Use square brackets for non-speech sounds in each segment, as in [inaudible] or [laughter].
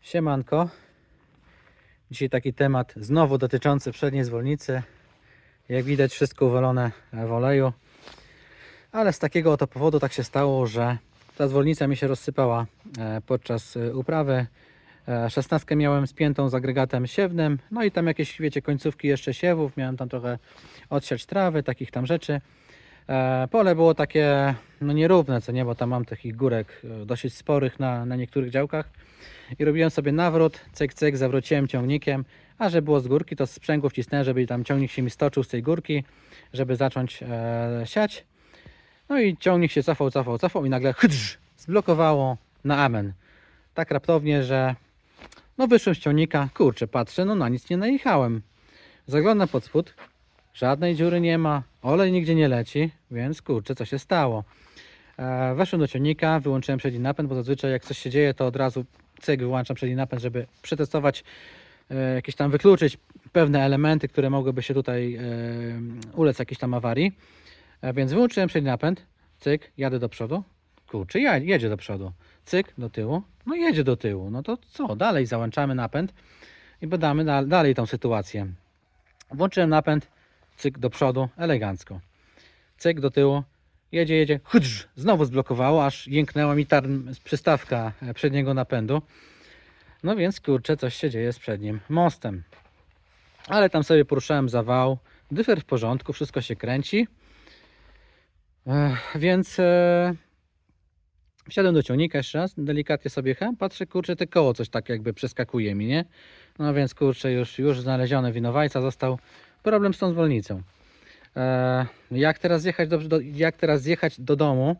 Siemanko. Dzisiaj taki temat znowu dotyczący przedniej zwolnicy. Jak widać wszystko uwalone w oleju. Ale z takiego oto powodu tak się stało, że ta zwolnica mi się rozsypała e, podczas e, uprawy. E, 16 miałem spiętą z agregatem siewnym, no i tam jakieś, wiecie, końcówki jeszcze siewów. Miałem tam trochę odsiać trawy, takich tam rzeczy. E, Pole było takie, no nierówne, co nie, bo tam mam takich górek e, dosyć sporych na, na niektórych działkach. I robiłem sobie nawrót, cyk, cyk, zawróciłem ciągnikiem, a że było z górki, to sprzęgło wcisnąłem, żeby tam ciągnik się mi stoczył z tej górki, żeby zacząć e, siać. No i ciągnik się cofał, cofał, cofał i nagle hydrz, zblokowało na amen. Tak raptownie, że no wyszłem z ciągnika, kurczę, patrzę, no na nic nie najechałem. Zaglądam pod spód, żadnej dziury nie ma, olej nigdzie nie leci, więc kurczę, co się stało. E, weszłem do ciągnika, wyłączyłem przedni napęd, bo zazwyczaj jak coś się dzieje, to od razu cyk, wyłączam przedni napęd, żeby przetestować, e, jakieś tam wykluczyć pewne elementy, które mogłyby się tutaj e, ulec jakiejś tam awarii. Więc wyłączyłem przedni napęd, cyk, jadę do przodu, kurczę, jedzie do przodu, cyk, do tyłu, no jedzie do tyłu, no to co, dalej załączamy napęd i badamy da- dalej tą sytuację. Włączyłem napęd, cyk, do przodu, elegancko, cyk, do tyłu, jedzie, jedzie, hydrz, znowu zblokowało, aż jęknęła mi tarm, przystawka e, przedniego napędu. No więc kurczę, coś się dzieje z przednim mostem. Ale tam sobie poruszałem zawał, dyfer w porządku, wszystko się kręci. Ech, więc e, wsiadłem do ciągnika jeszcze raz, delikatnie sobie jechałem, patrzę, kurczę, te koło coś tak jakby przeskakuje mi, nie? No więc kurczę, już, już znaleziony winowajca został. Problem z tą zwolnicą. E, jak, teraz zjechać do, jak teraz zjechać do domu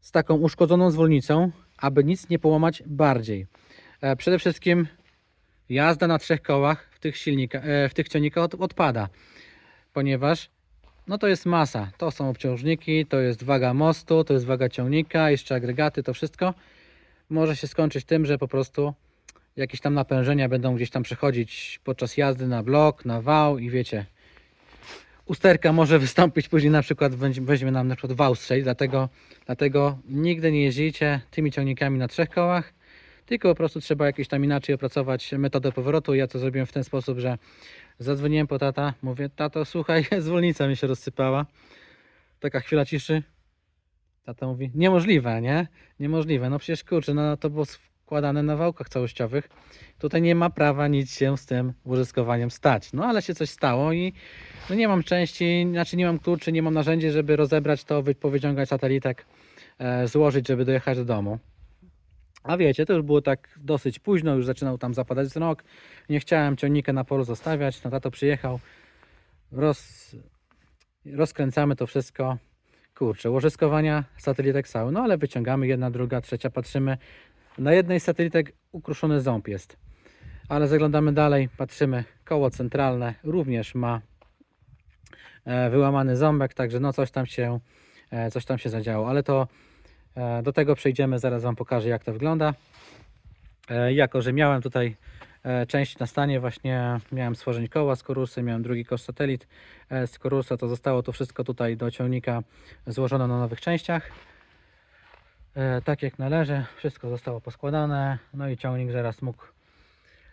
z taką uszkodzoną zwolnicą, aby nic nie połamać bardziej? E, przede wszystkim jazda na trzech kołach w tych, silnika, e, w tych ciągnikach od, odpada, ponieważ no to jest masa. To są obciążniki, to jest waga mostu, to jest waga ciągnika, jeszcze agregaty, to wszystko może się skończyć tym, że po prostu jakieś tam napężenia będą gdzieś tam przechodzić podczas jazdy na blok, na wał i wiecie, usterka może wystąpić później na przykład weźmie nam na przykład wał strzelić, dlatego, dlatego nigdy nie jeździcie tymi ciągnikami na trzech kołach, tylko po prostu trzeba jakieś tam inaczej opracować metodę powrotu. Ja to zrobiłem w ten sposób, że zadzwoniłem po tata, mówię, tato słuchaj, [laughs] zwolnica mi się rozsypała. Taka chwila ciszy. Tata mówi, niemożliwe, nie? Niemożliwe. No przecież kurczę, no to było składane na wałkach całościowych. Tutaj nie ma prawa nic się z tym użytkowaniem stać. No ale się coś stało i no nie mam części, znaczy nie mam kluczy, nie mam narzędzi, żeby rozebrać to, wy- powyciągać satelitek, e, złożyć, żeby dojechać do domu. A wiecie, to już było tak dosyć późno, już zaczynał tam zapadać zmrok. Nie chciałem ciągnika na polu zostawiać. No tato przyjechał, roz, rozkręcamy to wszystko. Kurczę, łożyskowania satelitek cały, no ale wyciągamy jedna, druga, trzecia, patrzymy. Na jednej satelitek ukruszony ząb jest. Ale zaglądamy dalej, patrzymy, koło centralne również ma e, wyłamany ząbek, także no coś tam się, e, coś tam się zadziało, ale to e, do tego przejdziemy, zaraz Wam pokażę jak to wygląda. Jako, że miałem tutaj część na stanie, właśnie miałem stworzeń koła z korusy, miałem drugi kosz satelit z korusa, to zostało to wszystko tutaj do ciągnika złożone na nowych częściach. E, Tak jak należy, wszystko zostało poskładane, no i ciągnik zaraz mógł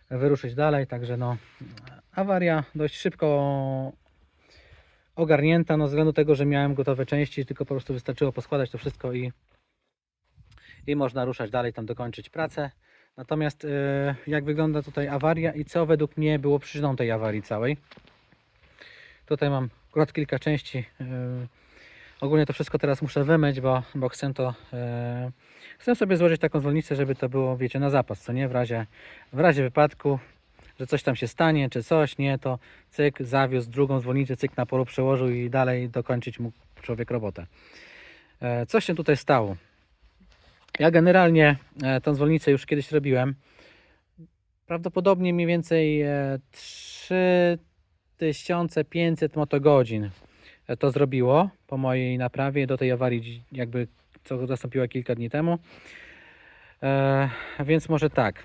wyruszyć dalej, także no awaria dość szybko ogarnięta, no ze względu tego, że miałem gotowe części, tylko po prostu wystarczyło poskładać to wszystko i, i można ruszać dalej, tam dokończyć pracę. Natomiast e, jak wygląda tutaj awaria i co według mnie było przyczyną tej awarii całej. Tutaj mam akurat kilka części. Ogólnie to wszystko teraz muszę wymyć, bo, bo chcę to. E, chcę sobie złożyć taką zwolnicę, żeby to było, wiecie, na zapas, co nie? W razie, w razie wypadku, że coś tam się stanie, czy coś, nie, to cyk, zawiózł drugą zwolnicę, cyk na polu przełożył i dalej dokończyć mógł człowiek robotę. E, co się tutaj stało? Ja generalnie e, tą zwolnicę już kiedyś robiłem. Prawdopodobnie mniej więcej e, 3500 motogodzin to zrobiło po mojej naprawie do tej awarii, jakby co zastąpiła kilka dni temu. E, więc może tak.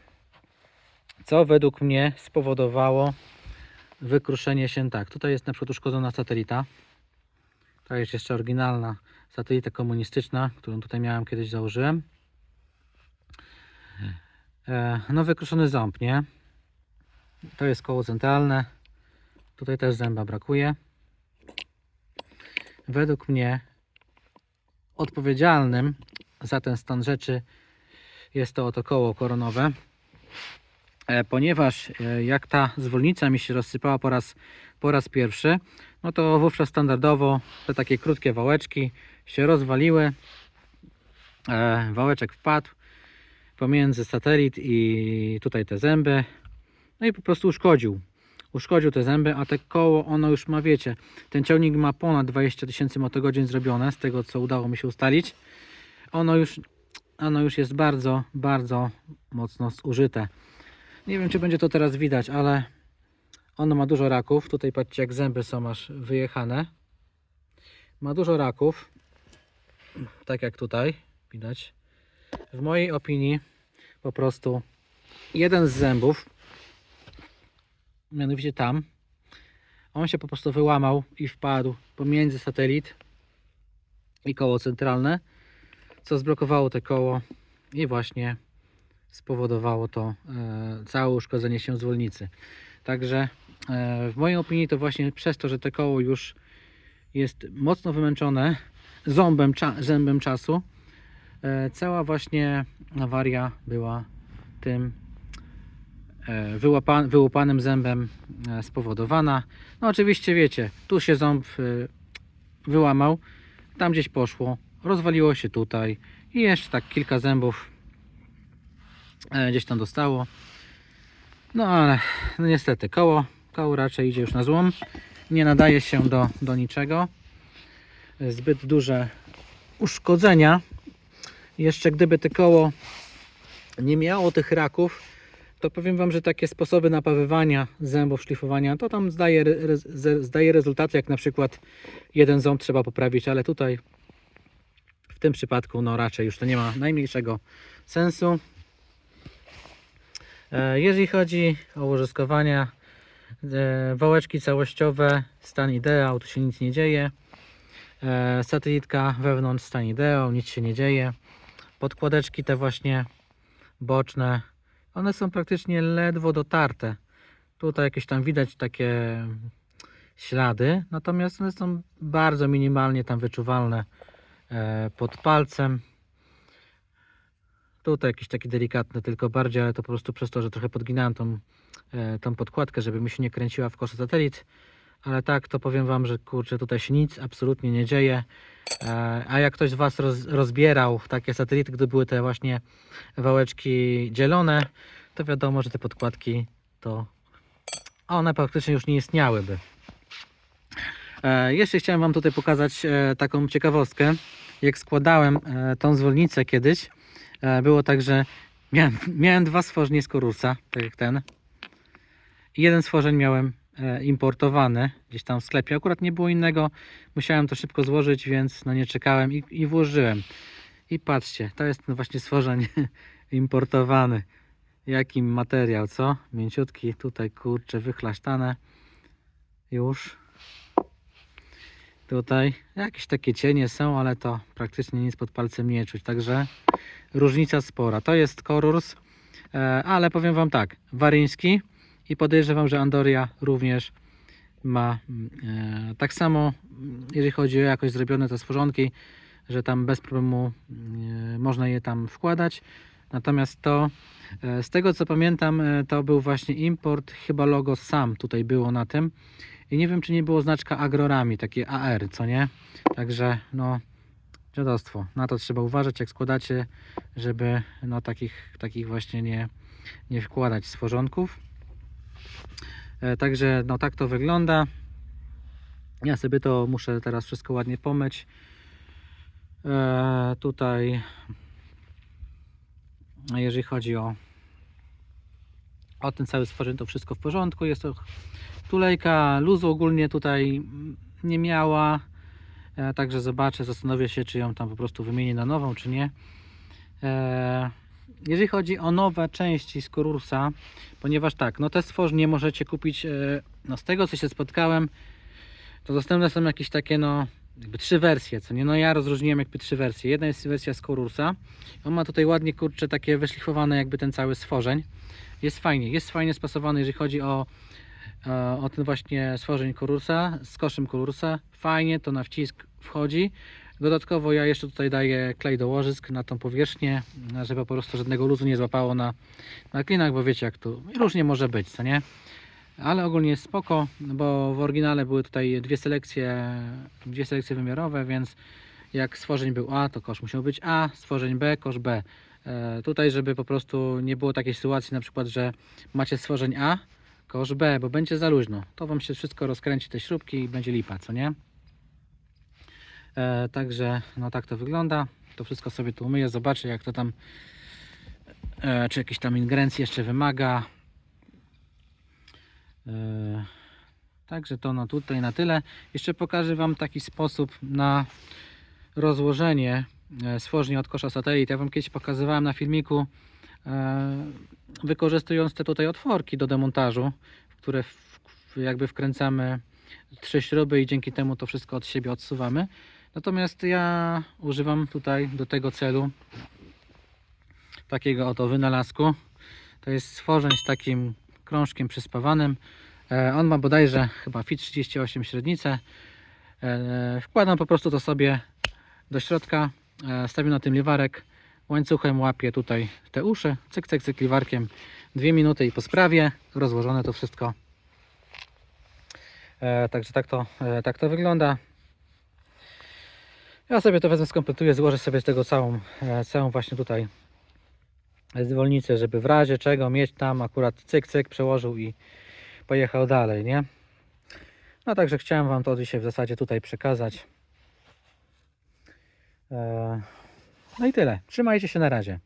Co według mnie spowodowało wykruszenie się tak? Tutaj jest na przykład uszkodzona satelita. To jest jeszcze oryginalna satelita komunistyczna, którą tutaj miałem kiedyś założyłem. E, no wykruszony ząb, nie? To jest koło centralne. Tutaj też zęba brakuje. Według mnie odpowiedzialnym za ten stan rzeczy jest to oto koło koronowe. E, ponieważ e, jak ta zwolnica mi się rozsypała po raz, po raz pierwszy, no to wówczas standardowo te takie krótkie wałeczki się rozwaliły. E, wałeczek wpadł pomiędzy satelit i tutaj te zęby. No i po prostu uszkodził. Uszkodził te zęby, a te koło ono już ma, wiecie, ten ciągnik ma ponad 20 tysięcy motogodzin zrobione, z tego co udało mi się ustalić. Ono już, ono już jest bardzo, bardzo mocno zużyte. Nie wiem, czy będzie to teraz widać, ale ono ma dużo raków. Tutaj patrzcie, jak zęby są aż wyjechane. Ma dużo raków. Tak jak tutaj widać. W mojej opinii po prostu jeden z zębów, mianowicie tam, on się po prostu wyłamał i wpadł pomiędzy satelit i koło centralne, co zblokowało te koło i właśnie spowodowało to e, całe uszkodzenie się zwolnicy. Także e, w mojej opinii to właśnie przez to, że to koło już jest mocno wymęczone ząbem, cza, zębem czasu, e, cała właśnie awaria była tym wyłapa, wyłupanym zębem e, spowodowana. No oczywiście wiecie, tu się ząb e, wyłamał, tam gdzieś poszło, rozwaliło się tutaj i jeszcze tak kilka zębów e, gdzieś tam dostało. No ale no niestety koło, koło raczej idzie już na złom. Nie nadaje się do, do niczego. Zbyt duże uszkodzenia. Jeszcze gdyby te koło nie miało tych raków, to powiem Wam, że takie sposoby napawywania zębów, szlifowania, to tam zdaje, re, zdaje rezultaty, jak na przykład jeden ząb trzeba poprawić, ale tutaj w tym przypadku no raczej już to nie ma najmniejszego sensu. E, Jeżeli chodzi o łożyskowania, e, wałeczki całościowe, stan ideał, tu się nic nie dzieje. E, Satelitka wewnątrz, stan ideał, nic się nie dzieje. Podkładeczki te właśnie boczne, one są praktycznie ledwo dotarte. Tutaj jakieś tam widać takie ślady, natomiast one są bardzo minimalnie tam wyczuwalne e, pod palcem. Tutaj jakiś taki delikatny, tylko bardziej, ale to po prostu przez to, że trochę podginałem tą, e, tą podkładkę, żeby mi się nie kręciła w kosze satelit. Ale tak, to powiem Wam, że kurczę, tutaj się nic absolutnie nie dzieje. E, a jak ktoś z Was roz, rozbierał takie satelity, gdy były te właśnie wałeczki dzielone, to wiadomo, że te podkładki to one praktycznie już nie istniałyby. E, jeszcze chciałem Wam tutaj pokazać e, taką ciekawostkę. Jak składałem tą zwolnicę kiedyś, było tak, że miałem, miałem dwa stworzenie z korusa, tak jak ten. I jeden stworzeń miałem e, importowany gdzieś tam w sklepie. Akurat nie było innego, musiałem to szybko złożyć, więc no nie czekałem i, i włożyłem. I patrzcie, to jest właśnie stworzeń [laughs] importowany. Jaki materiał, co? Mięciutki, tutaj kurczę, wychlasztane. Już. Tutaj jakieś takie cienie są, ale to praktycznie nic pod palcem nie czuć. Także różnica spora. To jest Korurs, e, ale powiem Wam tak, waryński i podejrzewam, że Andoria również ma mm, e, tak samo, mm, jeżeli chodzi o jakość zrobione te stworzonki, że tam bez problemu e, można je tam wkładać. Natomiast to, e, z tego co pamiętam, to był właśnie import, chyba logo sam tutaj było na tym. I nie wiem, czy nie było znaczka Agrorami, takie AR, co nie? Także no, dziadostwo. Na to trzeba uważać, jak składacie, żeby no takich, takich właśnie nie, nie wkładać stworzonków. E, Także no tak to wygląda. Ja sobie to muszę teraz wszystko ładnie pomyć. E, tutaj jeżeli chodzi o o ten cały stworzeń to wszystko w porządku. Jest to tulejka luzu ogólnie tutaj nie miała. E, także zobaczę, zastanowię się, czy ją tam po prostu wymienię na nową, czy nie. Jeżeli chodzi o nowe części z ponieważ tak, no te stworzenie możecie kupić, e, no z tego co się spotkałem, to dostępne są jakieś takie no jakby trzy wersje, co nie? No ja rozróżniłem jakby trzy wersje. Jedna jest wersja z. On ma tutaj ładnie, kurczę, takie wyszlifowane jakby ten cały stworzeń. Jest fajnie, jest fajnie spasowany, jeżeli chodzi o, e, o ten właśnie stworzeń Korursa, z koszem Korursa. Fajnie, to na wcisk wchodzi. Dodatkowo ja jeszcze tutaj daję klej do łożysk na tą powierzchnię, żeby po prostu żadnego luzu nie złapało na, na klinach, bo wiecie jak tu różnie może być, co nie? Ale ogólnie jest spoko, bo w oryginale były tutaj dwie selekcje, dwie selekcje wymiarowe, więc jak stworzeń był A, to kosz musiał być A, stworzeń B, kosz B. E, tutaj, żeby po prostu nie było takiej sytuacji, na przykład, że macie stworzeń A, kosz B, bo będzie za luźno. To Wam się wszystko rozkręci, te śrubki i będzie lipa, co nie? E, także, no tak to wygląda. To wszystko sobie tu umyję, zobaczę jak to tam, e, czy jakieś tam ingerencji jeszcze wymaga. E, Także to no tutaj na tyle. Jeszcze pokażę Wam taki sposób na rozłożenie e, stworzeń od kosza satelit. Ja Wam kiedyś pokazywałem na filmiku, e, wykorzystując te tutaj otworki do demontażu, w które jakby wkręcamy trzy śruby i dzięki temu to wszystko od siebie odsuwamy. Natomiast ja używam tutaj do tego celu takiego oto wynalazku. To jest stworzeń z takim krążkiem przyspawanym. E, On ma bodajże chyba fit 38 średnicę. E, Wkładam po prostu to sobie do środka, e, stawiam na tym liwarek, łańcuchem łapię tutaj te uszy, cyk, cyk, cyk liwarkiem, dwie minuty i po sprawie, rozłożone to wszystko. Także tak to, tak to wygląda. Ja sobie to wezmę, skompletuję, złożę sobie z tego całą, e, całą właśnie tutaj zwolnicę, żeby w razie czego mieć tam akurat cyk, cyk, przełożył i pojechał dalej, nie? No także chciałem Wam to dzisiaj w zasadzie tutaj przekazać. E, No i tyle. Trzymajcie się na razie.